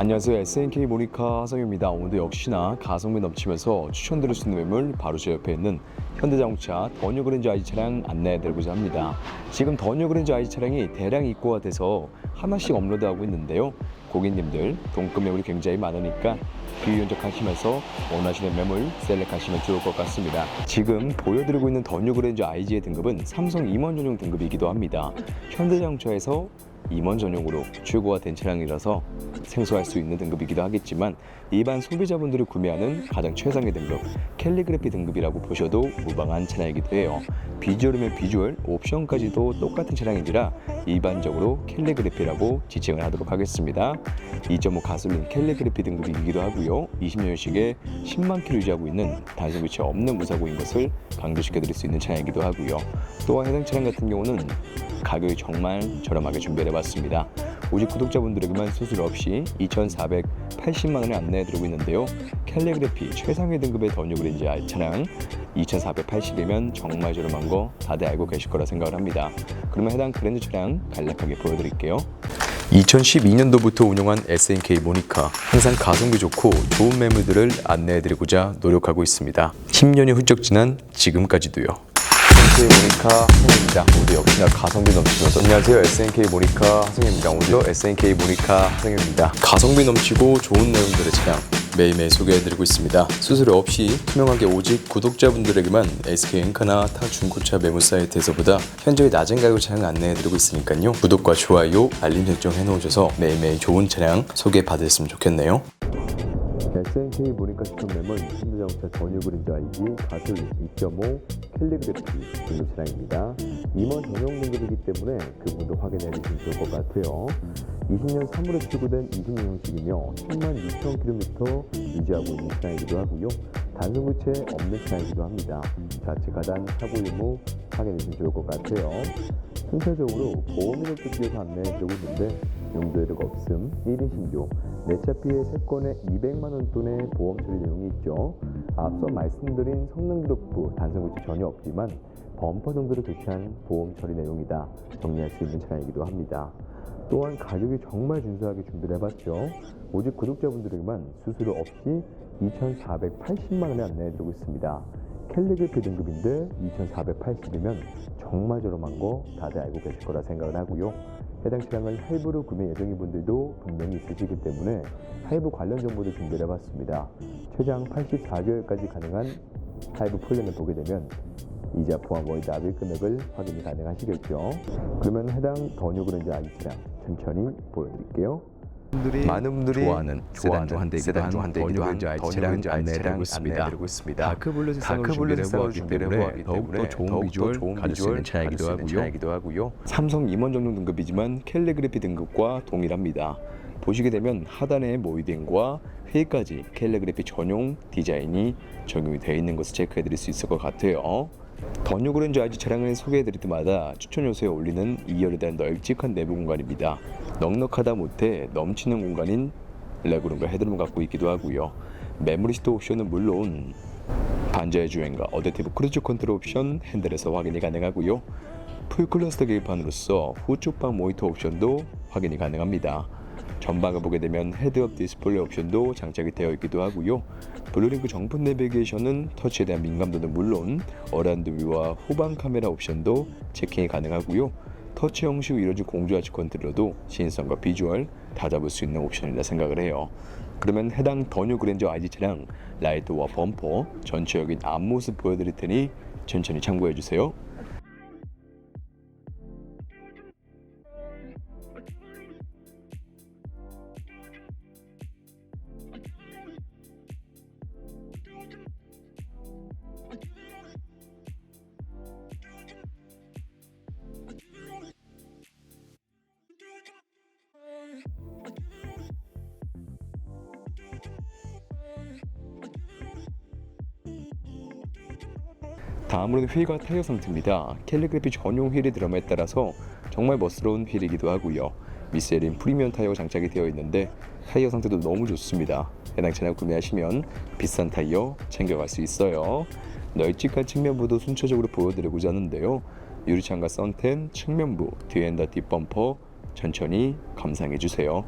안녕하세요. SNK 모니카 하성입니다. 오늘도 역시나 가성비 넘치면서 추천드릴 수 있는 매물 바로 제 옆에 있는 현대자동차 더뉴 그랜저 IG 차량 안내해드리고자 합니다. 지금 더뉴 그랜저 IG 차량이 대량 입고가 돼서 하나씩 업로드하고 있는데요. 고객님들 동급 매물이 굉장히 많으니까 비윤적하시면서 원하시는 매물 셀렉하시면 좋을 것 같습니다. 지금 보여드리고 있는 더뉴 그랜저 IG의 등급은 삼성 임원 전용 등급이기도 합니다. 현대자동차에서 임원 전용으로 출고가 된 차량이라서 생소할 수 있는 등급이기도 하겠지만 일반 소비자분들이 구매하는 가장 최상의 등급 캘리그래피 등급이라고 보셔도 무방한 차량이기도 해요. 비주얼이면 비주얼, 옵션까지도 똑같은 차량인지라 일반적으로 캘리그래피라고 지칭을 하도록 하겠습니다. 2.5 가솔린 캘리그래피 등급이기도 하고요. 20년식에 10만 킬로 유지하고 있는 단순 교체 없는 무사고인 것을 강조시켜 드릴 수 있는 차량이기도 하고요. 또한 해당 차량 같은 경우는 가격이 정말 저렴하게 준비 해 봤습니다. 오직 구독자분들에게만 수수료 없이 2,480만 원에 안내해드리고 있는데요. 캘리그래피 최상위 등급의 더뉴 그랜저 차량 2,480이면 정말 저렴한 거 다들 알고 계실 거라 생각을 합니다. 그러면 해당 그랜저 차량 간략하게 보여드릴게요. 2012년도부터 운영한 SNK 모니카 항상 가성비 좋고 좋은 매물들을 안내해드리고자 노력하고 있습니다. 10년이 훌쩍 지난 지금까지도요. SNK 모니카 하성입니다. 오늘 역시나 가성비 넘치면서 안녕하세요 SNK 모니카 하성입니다. 오늘도 SNK 모니카 하성입니다. 가성비 넘치고 좋은 내용들의 차량 매일매일 소개해드리고 있습니다. 수수료 없이 투명하게 오직 구독자분들에게만 SK 엔카나 타 중고차 매물 사이트에서보다 현저히 낮은 가격 차량 안내해드리고 있으니까요. 구독과 좋아요, 알림 설정 해놓으셔서 매일매일 좋은 차량 소개받으셨으면 좋겠네요. SNK 시청 매물 현대자동차 전유 그린저 IG 가솔린 2.5 캘리그래피 등급 차량입니다. 임원 전용 등급이기 때문에 그분도 확인해 주시면 좋을 것 같아요. 20년 3월에 출고된 20년식이며 10만 6천 킬로미터 유지하고 있는 차량이기도 하고요. 단순 교체 없는 차량이기도 합니다. 좌측 하단 사고 유무 확인해 주시면 좋을 것 같아요. 순차적으로 보험 이력도 띄어서 안내해드리고 있는데 용도에도가 없음 1인 신고 내차 피해 3건에 200만 원 돈의 보험 처리 내용이 있죠. 앞서 말씀드린 성능 기록부 단순 교체 전혀 없지만 범퍼 정도를 교체한 보험 처리 내용이다. 정리할 수 있는 차량이기도 합니다. 또한 가격이 정말 준수하게 준비를 해봤죠. 오직 구독자분들에게만 수수료 없이 2,480만 원에 안내해드리고 있습니다. 캘리그래피 등급인데 2,480이면 정말 저렴한 거 다들 알고 계실 거라 생각을 하고요. 해당 차량을 할부로 구매 예정인 분들도 분명히 있으시기 때문에 할부 관련 정보도 준비를 해봤습니다. 최장 84개월까지 가능한 할부 플랜을 보게 되면 이자 포함 월 납입 금액을 확인이 가능하시겠죠. 그러면 해당 더뉴 그랜저 아이 차량 천천히 보여드릴게요. 많은 분들이 좋아하는 세단조 한 대이기도 한 그랜저 아이 차량 안내해드리고 있습니다. 다크블루 색상으로 준비를 해보았기 때문에 더욱더 좋은 비주얼 가질 수 있는 차량이기도 하고요. 삼성 임원 전용 등급이지만 캘리그래피 등급과 동일합니다. 보시게 되면 하단에 모이딩과 휠까지 캘리그래피 전용 디자인이 적용이 되어 있는 것을 체크해 드릴 수 있을 것 같아요. 더뉴 그랜저 IG 차량을 소개해 드릴 때마다 추천 요소에 올리는 2열에 대한 널찍한 내부 공간입니다. 넉넉하다 못해 넘치는 공간인 레그룸과 헤드룸을 갖고 있기도 하고요. 메모리 시트 옵션은 물론 반자의 주행과 어댑티브 크루즈 컨트롤 옵션 핸들에서 확인이 가능하고요. 풀 클러스터 계기판으로서 후쪽방 모니터 옵션도 확인이 가능합니다. 전방을 보게 되면 헤드업 디스플레이 옵션도 장착이 되어 있기도 하고요. 블루링크 정품 내비게이션은 터치에 대한 민감도는 물론 어란드 뷰와 후방 카메라 옵션도 체킹이 가능하고요. 터치 형식으로 이루어진 공조화치 컨트롤러도 신성과 비주얼 다 잡을 수 있는 옵션이라 생각을 해요. 그러면 해당 더뉴 그랜저 IG 차량 라이트와 범퍼 전체적인 앞모습 보여드릴 테니 천천히 참고해 주세요. 다음으로는 휠과 타이어 상태입니다. 캘리그래피 전용 휠이 들어감에 따라서 정말 멋스러운 휠이기도 하고요. 미셀린 프리미엄 타이어가 장착이 되어 있는데 타이어 상태도 너무 좋습니다. 해당 차량 구매하시면 비싼 타이어 챙겨갈 수 있어요. 널찍한 측면부도 순차적으로 보여드리고자 하는데요. 유리창과 썬텐, 측면부, 뒤엔다 뒷범퍼 천천히 감상해 주세요.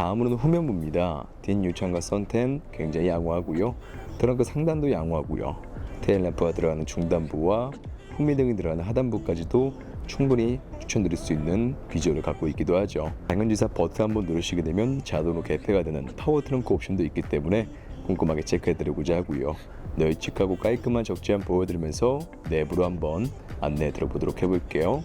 다음으로는 후면부입니다. 뒷 유창과 선텐 굉장히 양호하고요. 트렁크 상단도 양호하고요. 테일램프가 들어가는 중단부와 후미 등이 들어가는 하단부까지도 충분히 추천드릴 수 있는 비주얼을 갖고 있기도 하죠. 당연지사 버튼 한번 누르시게 되면 자동으로 개폐가 되는 파워 트렁크 옵션도 있기 때문에 꼼꼼하게 체크해드리고자 하고요. 널찍하고 깔끔한 적재함 보여드리면서 내부로 한번 안내해 드려보도록 해볼게요.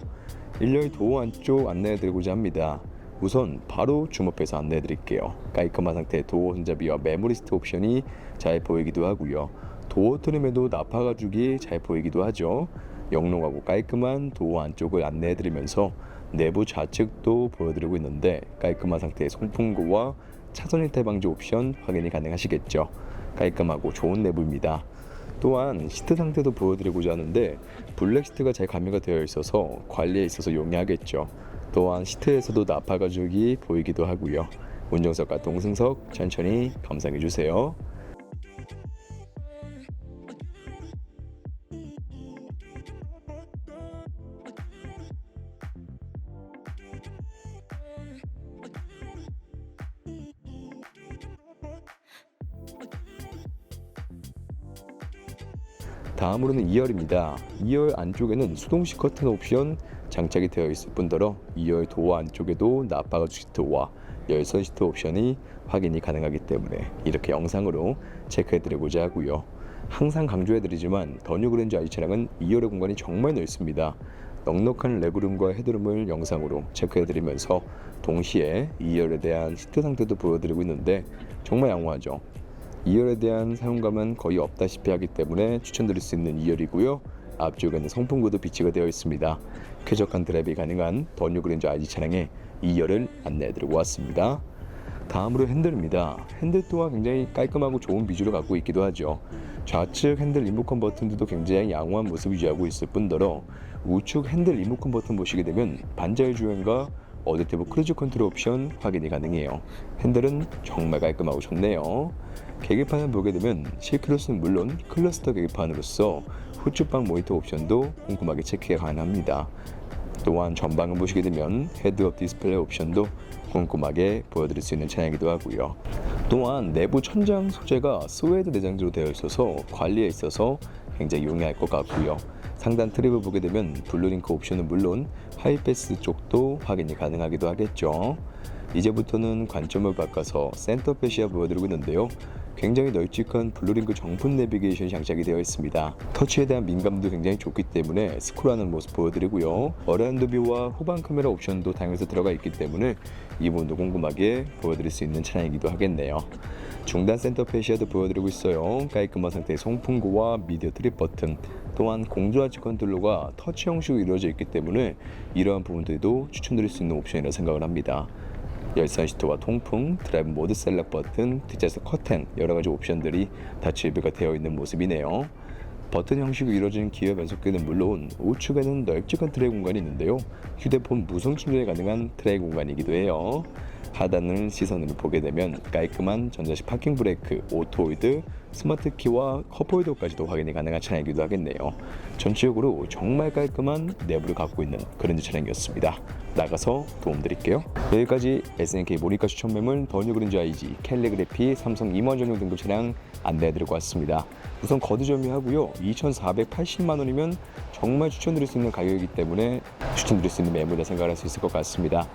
일렬 도어 안쪽 안내해 드리고자 합니다. 우선 바로 줌업해서 안내해 드릴게요. 깔끔한 상태의 도어 손잡이와 메모리스트 옵션이 잘 보이기도 하고요. 도어 트림에도 나파 가죽이 잘 보이기도 하죠. 영롱하고 깔끔한 도어 안쪽을 안내해 드리면서 내부 좌측도 보여드리고 있는데 깔끔한 상태의 송풍구와 차선 일탈 방지 옵션 확인이 가능하시겠죠. 깔끔하고 좋은 내부입니다. 또한 시트 상태도 보여드리고자 하는데 블랙 시트가 잘 가미가 되어 있어서 관리에 있어서 용이하겠죠. 또한 시트에서도 나파 가죽이 보이기도 하고요. 운전석과 동승석 천천히 감상해 주세요. 다음으로는 2열입니다. 2열 안쪽에는 수동식 커튼 옵션 장착이 되어 있을 뿐더러 2열 도어 안쪽에도 나파가죽 시트와 열선 시트 옵션이 확인이 가능하기 때문에 이렇게 영상으로 체크해드리고자 하고요. 항상 강조해드리지만 더 뉴 그랜저 i 차량은 2열의 공간이 정말 넓습니다. 넉넉한 레그룸과 헤드룸을 영상으로 체크해드리면서 동시에 2열에 대한 시트 상태도 보여드리고 있는데 정말 양호하죠. 2열에 대한 사용감은 거의 없다시피 하기 때문에 추천드릴 수 있는 2열이고요. 앞쪽에는 성풍구도 비치가 되어 있습니다. 쾌적한 드라이브 가능한 더 뉴 그랜저 IG 차량의 2열을 안내해드리고 왔습니다. 다음으로 핸들입니다. 핸들 또한 굉장히 깔끔하고 좋은 비주를 갖고 있기도 하죠. 좌측 핸들 리모컨 버튼들도 굉장히 양호한 모습 유지하고 있을 뿐더러 우측 핸들 리모컨 버튼 보시게 되면 반자율 주행과 어댑티브 크루즈 컨트롤 옵션 확인이 가능해요. 핸들은 정말 깔끔하고 좋네요. 계기판을 보게 되면 실크로스는 물론 클러스터 계기판으로서 후측방 모니터 옵션도 꼼꼼하게 체크가 가능합니다. 또한 전방을 보시게 되면 헤드업 디스플레이 옵션도 꼼꼼하게 보여드릴 수 있는 차량이기도 하고요. 또한 내부 천장 소재가 스웨이드 내장재로 되어 있어서 관리에 있어서 굉장히 용이할 것 같고요. 상단 트립을 보게 되면 블루링크 옵션은 물론 하이패스 쪽도 확인이 가능하기도 하겠죠. 이제부터는 관점을 바꿔서 센터 패시아 보여드리고 있는데요. 굉장히 널찍한 블루링크 정품 내비게이션이 장착이 되어 있습니다. 터치에 대한 민감도 굉장히 좋기 때문에 스크롤하는 모습 보여드리고요. 어라운드 뷰와 후방 카메라 옵션도 다양해서 들어가 있기 때문에 이 부분도 궁금하게 보여드릴 수 있는 차량이기도 하겠네요. 중단 센터 패시아도 보여드리고 있어요. 깔끔한 상태의 송풍구와 미디어 트립 버튼, 또한 공조하치 컨트롤러가 터치 형식으로 이루어져 있기 때문에 이러한 부분들도 추천드릴 수 있는 옵션이라 생각을 합니다. 열선 시트와 통풍, 드라이브 모드 셀렉 버튼, 뒷좌석 커튼 여러 가지 옵션들이 다 지배가 되어 있는 모습이네요. 버튼 형식으로 이루어진 기어 변속기는 물론 우측에는 널찍한 트레이 공간이 있는데요. 휴대폰 무선 충전이 가능한 트레이 공간이기도 해요. 하단을 시선으로 보게 되면 깔끔한 전자식 파킹 브레이크, 오토홀드, 스마트 키와 컵홀더까지도 확인이 가능한 차량이기도 하겠네요. 전체적으로 정말 깔끔한 내부를 갖고 있는 그런 차량이었습니다. 나가서 도움드릴게요. 여기까지 SNK 모니카 추천 매물 더뉴 그린저 IG 캘리그래피 삼성 임원 전용 등급 차량 안내해드리고 왔습니다. 우선 거두 점유하고요. 2,480만 원이면 정말 추천드릴 수 있는 가격이기 때문에 추천드릴 수 있는 매물이라 생각할 수 있을 것 같습니다.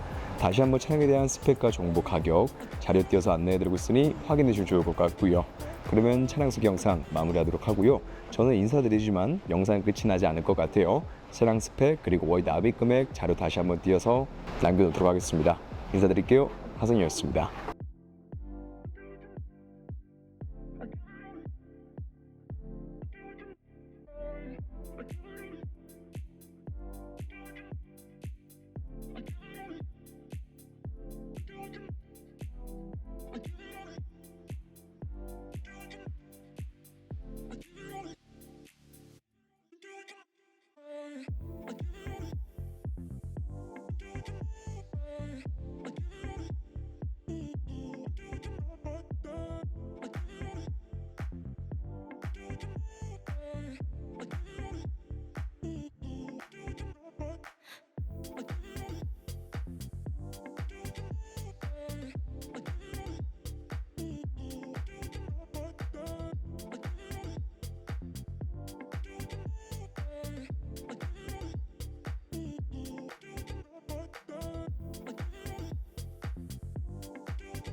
다시 한번 차량에 대한 스펙과 정보, 가격 자료 띄어서 안내해드리고 있으니 확인해 주시면 좋을 것 같고요. 그러면 차량 소개 영상 마무리하도록 하고요. 저는 인사드리지만 영상 끝이 나지 않을 것 같아요. 차량 스펙 그리고 월 납입 금액 자료 다시 한번 띄어서 남겨놓도록 하겠습니다. 인사드릴게요. 하성이었습니다.